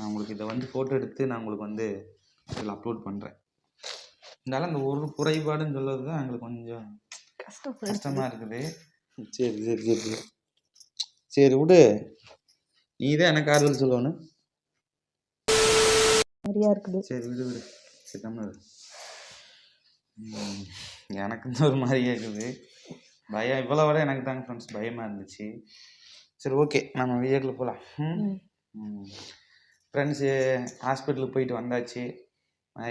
நான் உங்களுக்கு இதை வந்து ஃபோட்டோ எடுத்து நான் உங்களுக்கு வந்து இதில் அப்லோட் பண்ணுறேன் இருந்தாலும் அந்த ஒரு குறைபாடுன்னு சொல்கிறது தான் எங்களுக்கு கொஞ்சம் கஷ்டம் கஷ்டமாக இருக்குது. சரி சரி சரி சரி. சரி விடு. நீ தான் எனக்கு ஆறுதல் சொல்லணும். நிறையா இருக்குது. சரி விடு விடு. சரி. ம், எனக்கு இந்த ஒரு மாதிரியே இருக்குது பயம் இவ்வளோ விட எனக்கு தாங்க ஃப்ரெண்ட்ஸ் பயமாக இருந்துச்சு. சரி ஓகே நம்ம வீட்டுக்குள்ள போகலாம் ம். ஃப்ரெண்ட்ஸு ஹாஸ்பிட்டலுக்கு போயிட்டு வந்தாச்சு.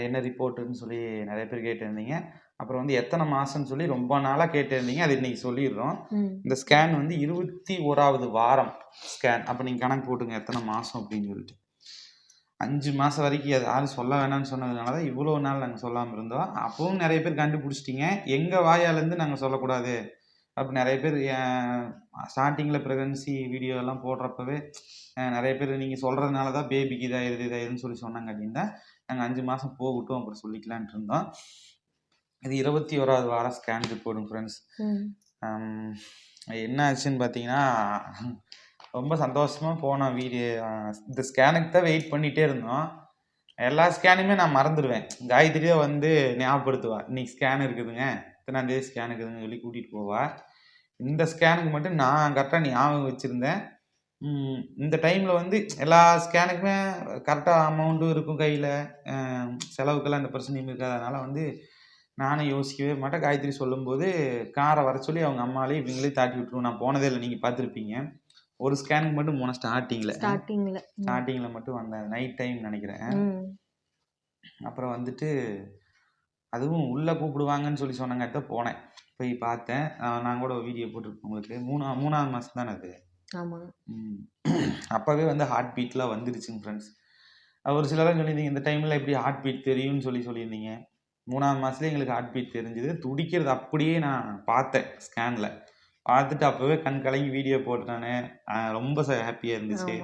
என்ன ரிப்போர்ட்டுன்னு சொல்லி நிறைய பேர் கேட்டிருந்தீங்க. அப்புறம் வந்து எத்தனை மாதம்னு சொல்லி ரொம்ப நாளாக கேட்டிருந்தீங்க. அது இன்னைக்கு சொல்லிடுறோம். இந்த ஸ்கேன் வந்து இருபத்தி ஓராவது வாரம் ஸ்கேன் அப்போ நீங்கள் கணக்கு போட்டுங்க எத்தனை மாதம் அப்படின்னு சொல்லிட்டு. அஞ்சு மாதம் வரைக்கும் அது யாரும் சொல்ல வேணாம்னு சொன்னதுனால தான் இவ்வளோ நாள் நாங்கள் சொல்லாமல் இருந்தோம். அப்பவும் நிறைய பேர் கண்டுபிடிச்சிட்டிங்க. எங்கள் வாயாலேருந்து நாங்கள் சொல்லக்கூடாது. அப்படி நிறைய பேர் ஸ்டார்டிங்கில் ப்ரெக்னன்சி வீடியோ எல்லாம் போடுறப்பவே நிறைய பேர் நீங்கள் சொல்கிறதுனால தான் பேபிக்கு இதாயிருது இதாயிருதுன்னு சொல்லி சொன்னாங்க அப்படின்னா நாங்கள் அஞ்சு மாதம் போகட்டும் அப்படி சொல்லிக்கலான்ட்டு இருந்தோம். இது இருபத்தி ஓராவது வாரம் ஸ்கேன் ரிப்போர்ட்டுங்க ஃப்ரெண்ட்ஸ் என்ன ஆச்சுன்னு பார்த்தீங்கன்னா ரொம்ப சந்தோஷமா போனோம் வீடியோ இந்த ஸ்கேனுக்கு தான் வெயிட் பண்ணிட்டே இருந்தோம். எல்லா ஸ்கேனுமே நான் மறந்துடுவேன். காயத்ரியே வந்து ஞாபகப்படுத்துவா இன்னைக்கு ஸ்கேன் இருக்குதுங்க. இத்தனாம் தேதி ஸ்கேன் இருக்குதுன்னு சொல்லி கூட்டிகிட்டு போவா. இந்த ஸ்கேனுக்கு மட்டும் நான் கரெக்டாக ஞாபகம் வச்சுருந்தேன். இந்த டைமில் வந்து எல்லா ஸ்கேனுக்குமே கரெக்டாக அமௌண்ட்டும் இருக்கும் கையில். செலவுக்கெல்லாம் எந்த பிரச்சனையும் இருக்காதனால வந்து நானும் யோசிக்கவே மாட்டேன். காயத்ரி சொல்லும்போது காரை வர சொல்லி அவங்க அம்மாலே இவங்களே தாட்டி விட்டுருவோம். நான் போனதே இல்லை. நீங்கள் பார்த்துருப்பீங்க. ஒரு ஸ்கேனுக்கு மட்டும் போனேன் ஸ்டார்டிங்கில் ஸ்டார்டிங்ல ஸ்டார்டிங்கில் மட்டும் வந்தேன். நைட் டைம் நினைக்கிறேன். அப்புறம் வந்துட்டு அதுவும் உள்ளே கூப்பிடுவாங்கன்னு சொல்லி சொன்னாங்க தான் போனேன். போய் பார்த்தேன். நான் கூட வீடியோ போட்டிருக்கேன் உங்களுக்கு. மூணா மூணாவது மாதம் தானே அது? ஆமா. ம். அப்போவே வந்து ஹார்ட் பீட்லாம் வந்துருச்சுங்க ஃப்ரெண்ட்ஸ் ஒரு சிலரும் சொல்லியிருந்தீங்க இந்த டைமில் எப்படி ஹார்ட் பீட் தெரியும்னு சொல்லி சொல்லியிருந்தீங்க. மூணாவது மாதத்துல எங்களுக்கு ஹார்ட் பீட் தெரிஞ்சுது. துடிக்கிறது அப்படியே நான் பார்த்தேன் ஸ்கேனில் பார்த்துட்டு அப்போவே கண் கலங்கி வீடியோ போட்டுட்டானே. ரொம்ப ஹாப்பியாக இருந்துச்சு.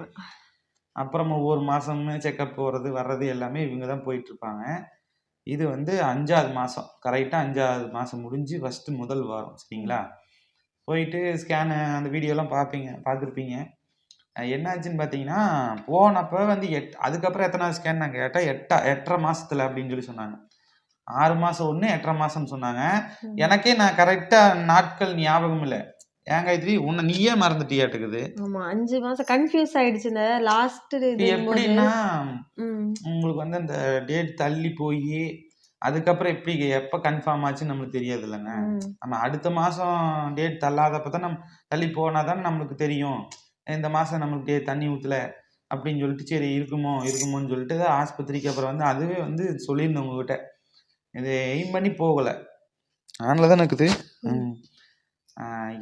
அப்புறம் ஒவ்வொரு மாதமுமே செக்கப் போகிறது வர்றது எல்லாமே இவங்க தான் போயிட்டுருப்பாங்க இது வந்து அஞ்சாவது மாதம் கரெக்டாக அஞ்சாவது மாதம் முடிஞ்சு ஃபஸ்ட்டு முதல் வாரம் சரிங்களா? போயிட்டு ஸ்கேனு அந்த வீடியோலாம் பார்ப்பீங்க பார்த்துருப்பீங்க. என்னாச்சுன்னு பார்த்தீங்கன்னா போனப்போ வந்து எட் அதுக்கப்புறம் எத்தனாவது ஸ்கேன் நான் கேட்டேன் எட்டா எட்டரை மாசத்துல அப்படின்னு சொல்லி சொன்னாங்க. ஆறு மாதம் ஒன்று எட்டரை மாதம்னு சொன்னாங்க. எனக்கே நான் கரெக்டாக நாட்கள் ஞாபகம் இல்லை. ஏன் காயத்ரி? உன்னை நீயே மறந்துட்டியாட்டுக்குது ஆமா அஞ்சு மாசம் கன்ஃபியூஸ் ஆயிடுச்சு இந்த லாஸ்ட் எப்படின்னா உங்களுக்கு வந்து அந்த டேட் தள்ளி போய் அதுக்கப்புறம் எப்படி எப்போ கன்ஃபார்ம் ஆச்சுன்னு நம்மளுக்கு தெரியாது இல்லைங்க நம்ம அடுத்த மாதம் டேட் தள்ளாதப்ப தான் நம்ம தள்ளி போனால் தான் நம்மளுக்கு தெரியும். இந்த மாதம் நம்மளுக்கு தண்ணி ஊற்றல அப்படின்னு சொல்லிட்டு சரி இருக்குமோ இருக்குமோன்னு சொல்லிட்டு ஆஸ்பத்திரிக்கு அப்புறம் வந்து அதுவே வந்து சொல்லியிருந்தேன் உங்ககிட்ட. இது எய்ம் பண்ணி போகலை. அதனால தான் இருக்குது?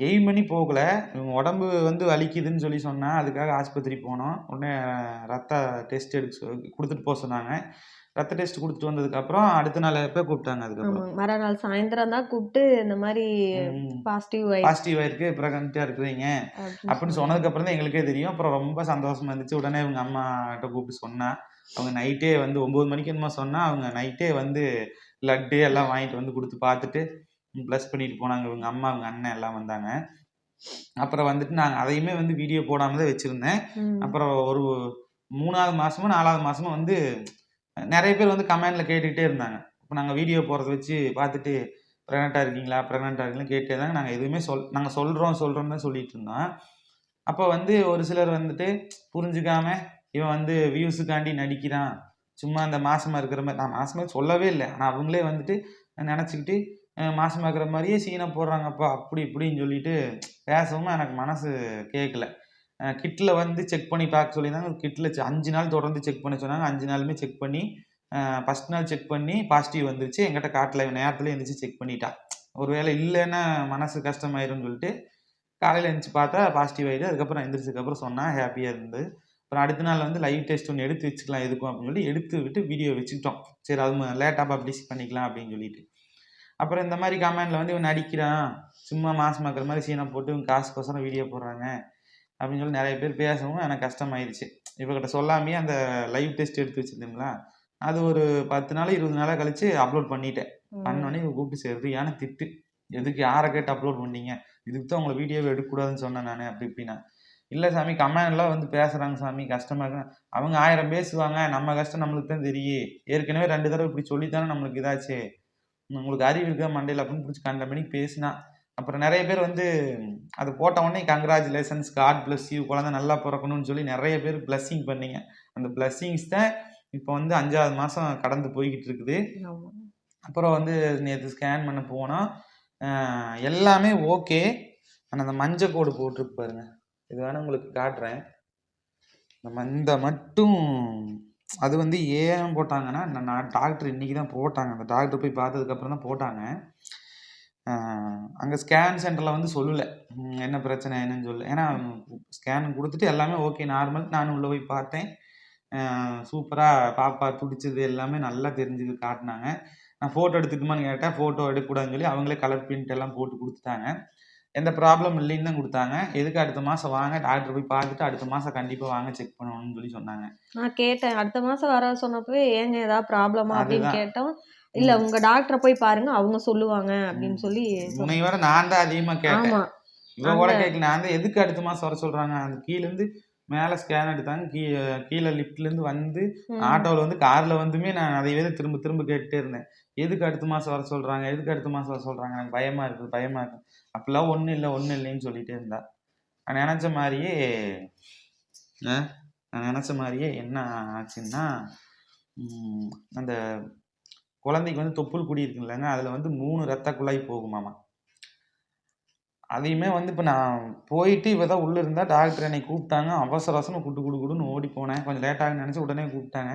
எய்ம் பண்ணி போகல. இவங்க உடம்பு வந்து வலிக்குதுன்னு சொல்லி சொன்னா அதுக்காக ஆஸ்பத்திரி போனோம். உடனே ரத்த டெஸ்ட் எடுக்க கொடுத்துட்டு போக சொன்னாங்க. ரத்த டெஸ்ட் கொடுத்துட்டு வந்ததுக்கப்புறம் அடுத்த நாள் எப்போ கூப்பிட்டாங்க அதுக்கப்புறம்? மறுநாள் சாயந்தரம் தான் கூப்பிட்டு இந்த மாதிரி பாசிட்டிவ் பாசிட்டிவ் ஆயிருக்கு. ப்ரெக்னெண்ட்டாக இருக்கிறீங்க. அப்படின்னு சொன்னதுக்கு அப்புறம் தான் எங்களுக்கே தெரியும். அப்புறம் ரொம்ப சந்தோஷமா இருந்துச்சு. உடனே இவங்க அம்மா கிட்ட கூப்பிட்டு சொன்னா அவங்க நைட்டே வந்து ஒன்பது மணிக்கு என்னமோ சொன்னா அவங்க நைட்டே வந்து லட்டு எல்லாம் வாங்கிட்டு வந்து கொடுத்து பார்த்துட்டு ப்ளஸ் பண்ணிட்டு போனாங்க. இவங்க அம்மா அவங்க அண்ணன் எல்லாம் வந்தாங்க. அப்புறம் வந்துட்டு நாங்கள் அதையுமே வந்து வீடியோ போடாம தான் வச்சிருந்தேன். அப்புறம் ஒரு மூணாவது மாசமும் நாலாவது மாசமும் வந்து நிறைய பேர் வந்து கமெண்ட்ல கேட்டுக்கிட்டே இருந்தாங்க. இப்போ நாங்கள் வீடியோ போகிறத வச்சு பார்த்துட்டு ப்ரெக்னெண்ட்டாக இருக்கீங்களா? ப்ரெக்னெண்ட்டாக இருக்கீங்களா? கேட்டே இருந்தாங்க. நாங்கள் எதுவுமே சொல் நாங்கள் சொல்கிறோம் சொல்கிறோம்னு தான் சொல்லிட்டு இருந்தோம். அப்போ வந்து ஒரு சிலர் வந்துட்டு புரிஞ்சுக்காம இவன் வந்து வியூஸுக்காண்டி நடிக்கிறான். சும்மா அந்த மாசமா இருக்கிற மாதிரி நான் மாசமா சொல்லவே இல்லை. ஆனால் அவங்களே வந்துட்டு நினச்சிக்கிட்டு மாசமா இருக்கிற மாதிரியே சீனை போடுறாங்கப்பா அப்படி இப்படின்னு சொல்லிட்டு பேசவும் எனக்கு மனசு கேட்கல கிட்டில் வந்து செக் பண்ணி பார்க்க சொல்லியிருந்தாங்க. கிட்டில் அஞ்சு நாள் தொடர்ந்து செக் பண்ண சொன்னாங்க. அஞ்சு நாளுமே செக் பண்ணி ஃபஸ்ட் நாள் செக் பண்ணி பாசிட்டிவ் வந்துருச்சு. எங்கிட்ட காட்டில். நேரத்தில் எழுந்திரிச்சு செக் பண்ணிட்டா. ஒருவேளை இல்லைன்னா மனசு கஷ்டமாயிரும்னு சொல்லிட்டு காலையில் எழுந்திரிச்சு பார்த்தா பாசிட்டிவ் ஆகிடுது அதுக்கப்புறம் எழுந்திரிச்சதுக்கப்புறம் சொன்னால் ஹாப்பியாக இருந்தது அப்புறம் அடுத்த நாள் வந்து லைவ் டெஸ்ட் ஒன்று எடுத்து வச்சுக்கலாம் எதுக்கும் அப்படின்னு சொல்லி எடுத்து விட்டு வீடியோ வச்சுக்கிட்டோம். சரி அது லேட்டாக பப்ளிஷ் பண்ணிக்கலாம் அப்படின்னு சொல்லிட்டு. அப்புறம் இந்த மாதிரி கமெண்ட்ல வந்து இவன் நடிக்கிறான். சும்மா மாசம் இருக்கிற மாதிரி சீனை போட்டு இவங்க காசுக்கோசரம் வீடியோ போடுறாங்க. அப்படின்னு சொல்லி நிறைய பேர் பேசவும் எனக்கு கஷ்டமாயிருச்சு. இவகிட்ட சொல்லாமையே அந்த லைவ் டெஸ்ட் எடுத்து வச்சிருந்தீங்களா அது ஒரு பத்து நாள் இருபது நாளாக கழிச்சு அப்லோட் பண்ணிட்டேன். பண்ணோடனே இவங்க கூப்பிட்டு சரியான திட்டு. எதுக்கு யாரை கேட்டு அப்லோட் பண்ணீங்க? இதுக்கு தான் உங்களை வீடியோவை எடுக்கக்கூடாதுன்னு சொன்னேன் நான் அப்படி இப்படின்னா. இல்லை சாமி கமெண்ட்லாம் வந்து பேசுகிறாங்க சாமி கஷ்டமாக இருக்கு. அவங்க ஆயிரம் பேசுவாங்க நம்ம கஷ்டம் நம்மளுக்கு தான் தெரியும். ஏற்கனவே ரெண்டு தடவை இப்படி சொல்லித்தானே நம்மளுக்கு இதாச்சு. உங்களுக்கு அறிவு இருக்கா? மண்டையில் அப்படின்னு பிடிச்சி கண்ட மணிக்கு பேசினா. அப்புறம் நிறைய பேர் வந்து அது போட்ட உடனே கங்க்ராச்சுலேஷன்ஸ் காட் பிளஸ் யூ குழந்தை நல்லா பிறக்கணும்னு சொல்லி நிறைய பேர் பிளஸ்ஸிங் பண்ணீங்க. அந்த பிளஸ்ஸிங்ஸ் தான் இப்போ வந்து அஞ்சாவது மாதம் கடந்து போய்கிட்டு இருக்குது. அப்புறம் வந்து நேற்று ஸ்கேன் பண்ண போனால் எல்லாமே ஓகே ஆனால் அந்த மஞ்சள் கோடு போட்டிருக்கு பாருங்க. இது வேணா உங்களுக்கு காட்டுறேன். நம்ம இந்த மட்டும் அது வந்து ஏன் போட்டாங்கன்னா நான் நான் டாக்டர் இன்றைக்கி தான் போட்டாங்க. அந்த டாக்டர் போய் பார்த்ததுக்கப்புறம் தான் போட்டாங்க. அங்கே ஸ்கேன் சென்டரில் வந்து சொல்லலை. என்ன பிரச்சனை என்னன்னு சொல்லு ஏன்னா ஸ்கேன் கொடுத்துட்டு எல்லாமே ஓகே நார்மல். நானும் உள்ளே போய் பார்த்தேன். சூப்பராக பாப்பா துடிச்சது எல்லாமே நல்லா தெரிஞ்சது காட்டினாங்க. நான் ஃபோட்டோ எடுத்துக்குமான்னு கேட்டேன் ஃபோட்டோ எடுக்கக்கூடாதுன்னு சொல்லி அவங்களே கலர் பிரிண்ட் எல்லாம் போட்டு கொடுத்துட்டாங்க. எந்த ப்ராப்ளம் இல்லைன்னு தான் கொடுத்தாங்க. எதுக்கு அடுத்த மாதம் வாங்க? டாக்டர் போய் பார்த்துட்டு அடுத்த மாதம் கண்டிப்பாக வாங்க செக் பண்ணணும்னு சொல்லி சொன்னாங்க. நான் கேட்டேன். அடுத்த மாசம் வர சொன்னப்பவே ஏங்க ஏதாவது ப்ராப்ளமா அப்படின்னு. கேட்டோம். இல்ல உங்க டாக்டரை போய் பாருங்க அவங்க சொல்லுவாங்க அப்படின்னு சொல்லி சொன்னாங்க. முனை வர நான் தான் அதிகமாக கேட்டேன். இவன் கூட கேட்கல. நான் தான் எதுக்கு அடுத்த மாதம் வர சொல்கிறாங்க அந்த கீழேருந்து மேலே ஸ்கேன் எடுத்தாங்க. கீ கீழே லிஃப்ட்லேருந்து வந்து. ஆட்டோவில் வந்து காரில் வந்துமே நான் அதை வந்து திரும்ப திரும்ப கேட்டுட்டே இருந்தேன். எதுக்கு அடுத்த மாதம் வர சொல்கிறாங்க எதுக்கு அடுத்த மாதம் வர சொல்கிறாங்க எனக்கு பயமாக இருக்குது பயமாக இருக்குது அப்படிலாம் ஒன்றும் இல்லை ஒன்றும் இல்லைன்னு சொல்லிட்டே இருந்தா. நான் நினச்ச மாதிரியே ஆ, நான் நினச்ச மாதிரியே என்ன ஆச்சுன்னா அந்த குழந்தைக்கு வந்து தொப்புள் குடி இருக்குல்லங்க. அதில் வந்து மூணு ரத்த குழாய் போகுமாமா. அதையுமே வந்து இப்போ நான் போயிட்டு இவ தான் உள்ளே இருந்தால் டாக்டர் என்னை கூப்பிட்டாங்க. அவசர அவசரம் குட்டு குடு குடுன்னு ஓடி போனேன். கொஞ்சம் லேட்டாக நினச்சி உடனே கூப்பிட்டாங்க.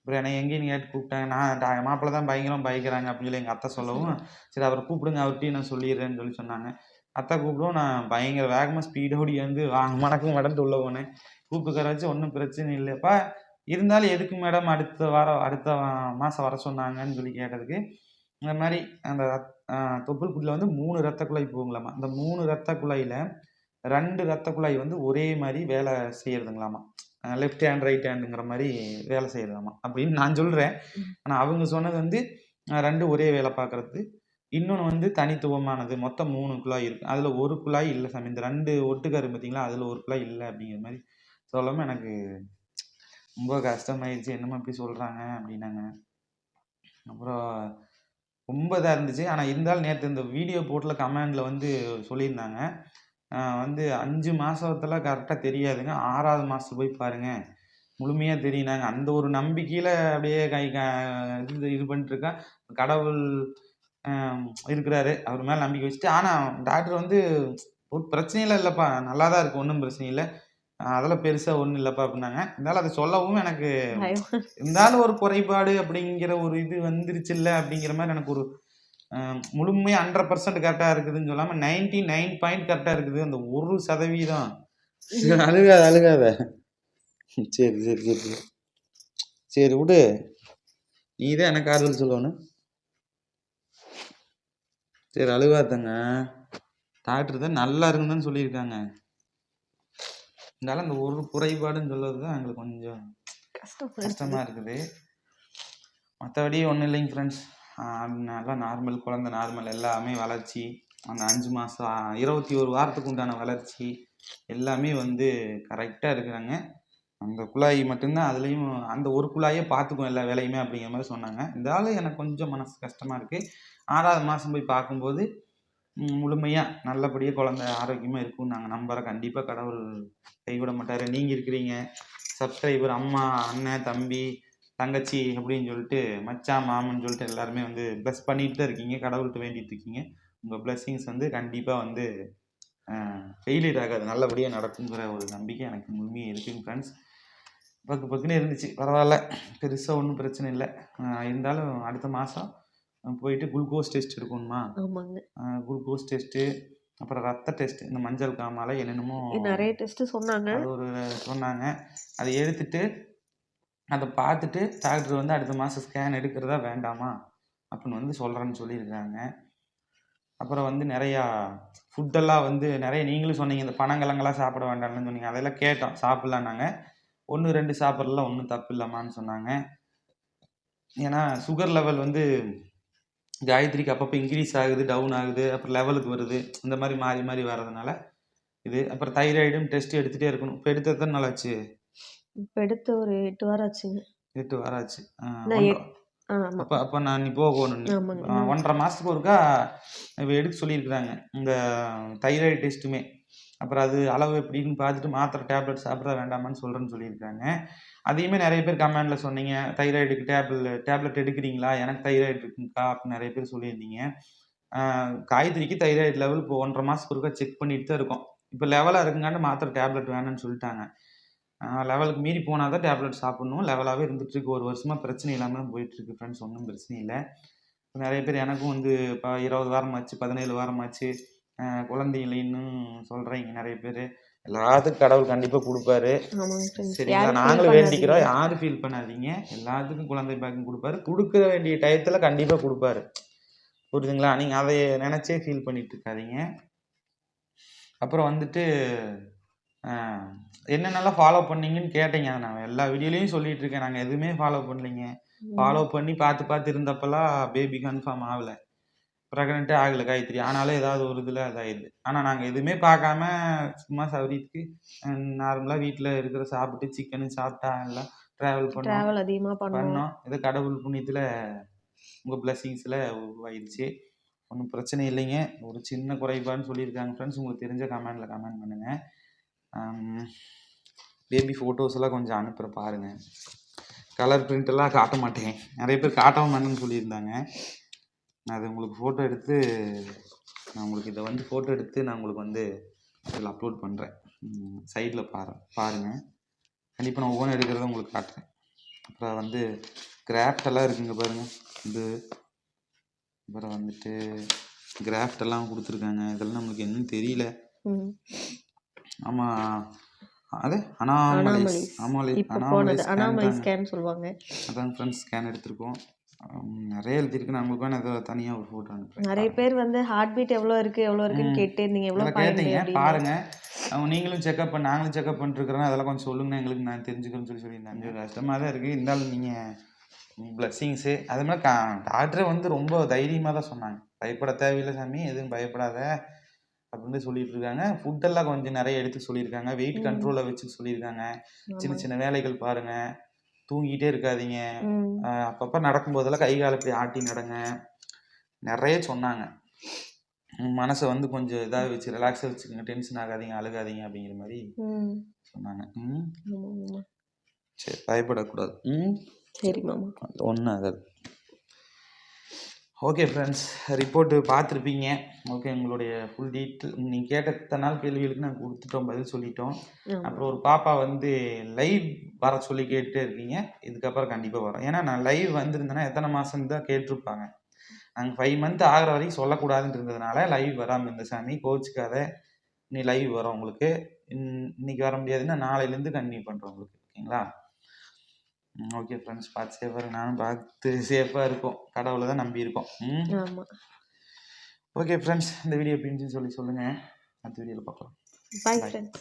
அப்புறம் என்னை எங்கேயும் கேட்டு கூப்பிட்டாங்க. நான் டா மாப்பிள்ள தான் பயங்கரம் பயக்கிறாங்க அப்படின்னு சொல்லி எங்கள் அத்தை சொல்லவும் சரி அவரை கூப்பிடுங்க அவர்கிட்டயும் நான் சொல்லிடுறேன்னு சொல்லி சொன்னாங்க. அத்தை கூப்பிடுவோம் நான் பயங்கர வேகமாக ஸ்பீடோடி வந்து வாங்க மணக்கும் மேடம்ட்டு உள்ளே போனேன். கூப்பிட்டுக்கிற வச்சு ஒன்றும் பிரச்சனை இல்லைப்பா இருந்தாலும் எதுக்கு மேடம் அடுத்த வாரம் அடுத்த மாதம் வர சொன்னாங்கன்னு சொல்லி கேட்டதுக்கு இந்த மாதிரி அந்த ரத்- தொப்புள் குடியில் வந்து மூணு ரத்த குழாய் போகுங்களாமா. அந்த மூணு ரத்த குழாயில் ரெண்டு ரத்த குழாய் வந்து ஒரே மாதிரி வேலை செய்யறதுங்களாமா. லெஃப்ட் ஹேண்ட் ரைட் ஹேண்டுங்கிற மாதிரி வேலை செய்யறதாமா அப்படின்னு நான் சொல்கிறேன் ஆனால் அவங்க சொன்னது வந்து ரெண்டு ஒரே வேலை பார்க்கறது இன்னொன்று வந்து தனித்துவமானது. மொத்தம் மூணு குழாய் இருக்கு. அதில் ஒரு குழாய் இல்லை சாமி. இந்த ரெண்டு ஒட்டுக்காரு பார்த்தீங்களா அதில் ஒரு குழாய் இல்லை அப்படிங்கிற மாதிரி சொல்லாமல் எனக்கு ரொம்ப கஷ்டமாயிடுச்சு என்னமோ இப்படி சொல்கிறாங்க அப்படின்னாங்க. அப்புறம் ரொம்ப இதாக இருந்துச்சு. ஆனால் இருந்தாலும் நேற்று இந்த வீடியோ போட்டில் கமெண்டில் வந்து சொல்லியிருந்தாங்க. வந்து அஞ்சு மாசத்துல கரெக்டாக தெரியாதுங்க. ஆறாவது மாதத்துல போய் பாருங்கள் முழுமையாக தெரியுனாங்க அந்த ஒரு நம்பிக்கையில் அப்படியே கை க இது இது பண்ணிட்டுருக்கா கடவுள் இருக்கிறாரு. அவர் மேலே நம்பிக்கை வச்சுட்டு. ஆனால் டாக்டர் வந்து ஒரு பிரச்சனையில் இல்லைப்பா. நல்லா தான் இருக்குது ஒன்றும் பிரச்சனை இல்லை. அதெல்லாம் பெருசாக ஒன்றும் இல்லைப்பா அப்படின்னாங்க. இருந்தாலும் அதை சொல்லவும் எனக்கு. இருந்தாலும் ஒரு குறைபாடு அப்படிங்கிற ஒரு இது வந்துருச்சுல்ல அப்படிங்கிற மாதிரி எனக்கு ஒரு ஆஹ், முழுமையா ஹண்ட்ரட் பர்சன்ட் கரெக்டாக இருக்குதுன்னு சொல்லாம நைன்டி நைன் பாயிண்ட் கரெக்டாக இருக்குது. அந்த ஒரு சதவீதம். அழுகாத அழுகாத. சரி சரி சரி சரி. விடு. நீ தான் எனக்கு ஆறுதல் சொல்லணும். சரி அழுகாதங்க. டாக்டர் தான் நல்லா இருக்குன்னு தான் சொல்லியிருக்காங்க. இருந்தாலும் அந்த ஒரு குறைபாடுன்னு சொல்றது தான் எங்களுக்கு கொஞ்சம் கஷ்டம் கஷ்டமாக இருக்குது. மற்றபடி ஒன்றும் இல்லைங்க ஃப்ரெண்ட்ஸ் நல்லா நார்மல் குழந்த நார்மல் எல்லாமே வளர்ச்சி. அந்த அஞ்சு மாதம் இருபத்தி ஒரு வாரத்துக்கு உண்டான வளர்ச்சி எல்லாமே வந்து கரெக்டாக இருக்கிறாங்க அந்த குழாய் மட்டும்தான் அதுலேயும் அந்த ஒரு குழாயே பார்த்துக்கும் எல்லா வேலையுமே அப்படிங்கிற மாதிரி சொன்னாங்க. இருந்தாலும் எனக்கு கொஞ்சம் மனசு கஷ்டமாக இருக்குது ஆறாவது மாதம் போய் பார்க்கும்போது முழுமையாக நல்லபடியாக குழந்தை ஆரோக்கியமாக இருக்கும்னு நாங்கள் நம்புகிறோம் கண்டிப்பாக கடவுள் கைவிட மாட்டார். நீங்கள் இருக்கிறீங்க. சப்ஸ்கிரைபர் அம்மா அண்ணன் தம்பி தங்கச்சி அப்படின்னு சொல்லிட்டு மச்சான் மாமன் சொல்லிட்டு எல்லாருமே வந்து ப்ளஸ் பண்ணிட்டு தான் இருக்கீங்க. கடவுள்கிட்ட வேண்டிட்டு இருக்கீங்க. உங்கள் பிளஸ்ஸிங்ஸ் வந்து கண்டிப்பாக வந்து ஃபெயிலியர் ஆகாது. நல்லபடியாக நடக்குங்கிற ஒரு நம்பிக்கை எனக்கு முழுமையாக இருக்குங்க ஃப்ரெண்ட்ஸ் பக்கு பக்குன்னு இருந்துச்சு. பரவாயில்ல. பெருசாக ஒன்றும் பிரச்சனை இல்லை. இருந்தாலும் அடுத்த மாதம் போயிட்டு குளுக்கோஸ் டெஸ்ட் எடுக்கணுமா ஆமாங்க. குளுக்கோஸ் டெஸ்ட்டு அப்புறம் ரத்த டெஸ்ட் இந்த மஞ்சள் காமால என்னென்னமோ நிறைய டெஸ்ட் சொன்னாங்க. அது ஒரு சொன்னாங்க. அதை எடுத்துட்டு அதை பார்த்துட்டு டாக்டர் வந்து அடுத்த மாதம் ஸ்கேன் எடுக்கிறதா வேண்டாமா? அப்படின்னு வந்து சொல்கிறேன்னு சொல்லியிருக்காங்க. அப்புறம் வந்து நிறையா ஃபுட்டெல்லாம் வந்து நிறைய நீங்களும் சொன்னீங்க இந்த பனங்கிழங்கெல்லாம் சாப்பிட வேண்டாம்னு சொன்னீங்க. அதெல்லாம் கேட்டோம் சாப்பிட்லாம் நாங்கள் ஒன்று ரெண்டு சாப்பிட்றலாம் ஒன்றும் தப்பு இல்லைம்மான்னு சொன்னாங்க. ஏன்னா சுகர் லெவல் வந்து காயத்ரிக்கு அப்பப்போ இன்க்ரீஸ் ஆகுது டவுன் ஆகுது அப்புறம் லெவலுக்கு வருது. இந்த மாதிரி மாறி மாறி வர்றதுனால இது அப்புறம் தைராய்டும் டெஸ்ட் எடுத்துகிட்டே இருக்கணும். இப்போ எடுத்து எத்தனை நாள் ஆச்சு? இப்ப எடுத்து ஒரு 8 வாரம் ஆச்சுங்க. எட்டு வாரம் ஆச்சு. அப்போ அப்போ நான் நீ போகணும். ஒன்றரை மாதத்துக்கு ஒருக்கா இப்போ எடுக்க சொல்லியிருக்கிறாங்க. இந்த தைராய்டு டெஸ்ட்டுமே அப்புறம் அது அளவு எப்படின்னு பார்த்துட்டு மாத்திரை டேப்லெட் சாப்பிட வேண்டாமான்னு சொல்கிறேன்னு சொல்லியிருக்காங்க. அதையுமே நிறைய பேர் கமெண்டில் சொன்னீங்க. தைராய்டுக்கு டேப்லெட் டேப்லெட் எடுக்கிறீங்களா? எனக்கு தைராய்டு இருக்குங்கக்கா அப்படின்னு நிறைய பேர் சொல்லியிருந்தீங்க. காய்கறிக்கு காயத்ரிக்கு தைராய்டு லெவல் இப்போ ஒன்றரை மாதத்துக்கு ஒருக்கா செக் பண்ணிட்டு தான் இருக்கோம். இப்போ லெவலாக இருக்குங்காண்டு மாத்திரை டேப்லெட் வேணும்னு சொல்லிட்டாங்க. லெவலுக்கு மீறி போனால் தான் டேப்லெட் சாப்பிடணும். லெவலாகவே இருந்துட்டுருக்கு ஒரு வருஷமாக பிரச்சனை இல்லாமல் போயிட்டுருக்கு ஃப்ரெண்ட்ஸ் ஒன்றும் பிரச்சனை இல்லை. நிறைய பேர் எனக்கும் வந்து இப்போ இருபது வாரம் ஆச்சு பதினேழு வாரம் ஆச்சு. குழந்தை இல்லைன்னு சொல்கிறீங்க நிறைய பேர். எல்லாத்துக்கும் கடவுள் கண்டிப்பாக கொடுப்பாரு. சரிங்களா? நாங்களும் வேண்டிக்கிறோம். யாரும் ஃபீல் பண்ணாதீங்க. எல்லாத்துக்கும் குழந்தை பாக்கியம் கொடுப்பாரு. கொடுக்க வேண்டிய டயத்தில் கண்டிப்பாக கொடுப்பாரு. புரியுதுங்களா? நீங்கள் அதை நினச்சே ஃபீல் பண்ணிட்டு இருக்காதீங்க. அப்புறம் வந்துட்டு என்னென்னலாம் ஃபாலோ பண்ணீங்கன்னு கேட்டீங்க. அதை நான் எல்லா வீடியோலையும் சொல்லிட்டு இருக்கேன். நாங்கள் எதுவுமே ஃபாலோ பண்ணலைங்க. ஃபாலோ பண்ணி பார்த்து பார்த்து இருந்தப்பெல்லாம் பேபி கன்ஃபார்ம் ஆகலை. ப்ரெக்னெண்ட்டே ஆகலை காயத்ரி. ஆனாலும் ஏதாவது ஒரு இதில் இதாகிடுது ஆனால் நாங்கள் எதுவுமே பார்க்காம சும்மா சௌரியத்துக்கு நார்மலாக வீட்டில் இருக்கிற சாப்பிட்டு சிக்கனு சாப்பிட்டா எல்லாம் ட்ராவல் பண்ணோம். டிராவல் அதிகமா பண்ணுவோம். பண்ணோம். ஏதோ கடவுள் புண்ணியத்தில் உங்கள் பிளெஸிங்ஸில் உருவாயிருச்சு ஒன்றும் பிரச்சனை இல்லைங்க. ஒரு சின்ன குறைபாடுன்னு சொல்லியிருக்காங்க ஃப்ரெண்ட்ஸ் உங்களுக்கு தெரிஞ்ச கமெண்டில் கமெண்ட் பண்ணுங்கள் பேபி ஃபோட்டோஸ் எல்லாம் கொஞ்சம் அனுப்புகிற பாருங்கள் கலர் பிரிண்ட் எல்லாம் காட்ட மாட்டேன். நிறைய பேர் காட்டவும் மாட்டேன்னு சொல்லியிருந்தாங்க. நான் அது உங்களுக்கு ஃபோட்டோ எடுத்து நான் உங்களுக்கு இதை வந்து ஃபோட்டோ எடுத்து நான் உங்களுக்கு வந்து இதில் அப்லோட் பண்ணுறேன் சைடில் பாரு பாருங்கள் கண்டிப்பாக நான் ஒவ்வொன்றும் எடுக்கிறத உங்களுக்கு காட்டுறேன். அப்புறம் வந்து கிராஃப்ட் எல்லாம் இருக்குங்க பாருங்கள் இது அப்புறம் வந்துட்டு கிராஃப்ட் எல்லாம் கொடுத்துருக்காங்க. இதெல்லாம் நம்மளுக்கு என்னன்னு தெரியல. ஆமாம் அது anomalies anomalies. Anomalies anomaly scan சொல்லுவாங்க. அதான் ஃப்ரெண்ட்ஸ் ஸ்கேன் எடுத்திருக்கோம். நிறைய எழுதியிருக்கு. நான் உங்களுக்கு வேணா ஏதோ தனியாக ஒரு ஃபோட்டோ அனுப்புகிறேன் நிறைய பேர் வந்து ஹார்ட் பீட் எவ்வளோ இருக்கு எவ்வளோ இருக்குன்னு. கேட்டே இருந்தீங்க எவ்வளோ கேட்டீங்க. பாருங்க அவங்க நீங்களும் செக்அப் பண்ண நாங்களும் செக்அப் பண்ணிருக்கிறோம் அதெல்லாம் கொஞ்சம் சொல்லுங்க எங்களுக்கு நான் தெரிஞ்சுக்கிறேன்னு சொல்லி சொல்லியிருந்தேன். கொஞ்சம் கஷ்டமாக தான் இருக்குது இருந்தாலும் நீங்கள் பிளஸ்ஸிங்ஸு அது மாதிரி கா டாக்டரே வந்து ரொம்ப தைரியமாக தான் சொன்னாங்க. பயப்பட தேவையில்லை சாமி. எதுவும் பயப்படாத அப்படின்னு சொல்லிட்டு இருக்காங்க. ஃபுட்டெல்லாம் கொஞ்சம் நிறைய எடுத்து சொல்லியிருக்காங்க. வெயிட் ம். கண்ட்ரோலை வச்சு சொல்லியிருக்காங்க. சின்ன. சின்ன வேலைகள் பாருங்க. தூங்கிட்டே இருக்காதீங்க. அப்பப்போ நடக்கும்போதெல்லாம் கை கால் இப்படி ஆட்டி நடங்க. நிறைய சொன்னாங்க. மனசை வந்து கொஞ்சம் இதாக வச்சு ரிலாக்ஸாக வச்சுக்கோங்க. டென்ஷன் ஆகாதீங்க அழுகாதீங்க அப்படிங்கிற மாதிரி. சொன்னாங்க. ம். சரி பயப்படக்கூடாது. ம். சரி மாமா. ஒன்றும் ஆகாது ஓகே ஃப்ரெண்ட்ஸ் ரிப்போர்ட்டு பார்த்துருப்பீங்க. ஓகே உங்களுடைய ஃபுல் டீட்டெயில் நீங்கள் கேட்ட இத்தனை நாள் கேள்விகளுக்கு நாங்கள் கொடுத்துட்டோம் பதில் சொல்லிட்டோம். அப்புறம் ஒரு பாப்பா வந்து லைவ் வர சொல்லி கேட்டுட்டே இருக்கீங்க. இதுக்கப்புறம் கண்டிப்பாக வரும். ஏன்னா நான் லைவ் வந்திருந்தேன்னா எத்தனை மாதம் தான் கேட்டிருப்பாங்க. நாங்கள் ஃபைவ் மந்த் ஆகிற வரைக்கும் சொல்லக்கூடாதுன்னு இருந்ததுனால லைவ் வராமல் இருந்த சாமி. கோச்சுக்காத நீ லைவ் வரும் உங்களுக்கு. இன்- இன்னைக்கு வர முடியாதுன்னா நாளையிலேருந்து கண்டினியூ பண்ணுறோம் உங்களுக்கு. ஓகேங்களா? ஓகே ஃப்ரெண்ட்ஸ் பார்த்து சேஃபாக நானும் பார்த்து சேஃபாக இருக்கும் கடவுளை தான் நம்பி இருக்கோம் ம் ஆமா. ஓகே ஃப்ரெண்ட்ஸ் இந்த வீடியோ எப்படின்னு சொல்லி சொல்லுங்கள் அடுத்த வீடியோவில் பார்க்கலாம் பாய். ஃப்ரெண்ட்ஸ்.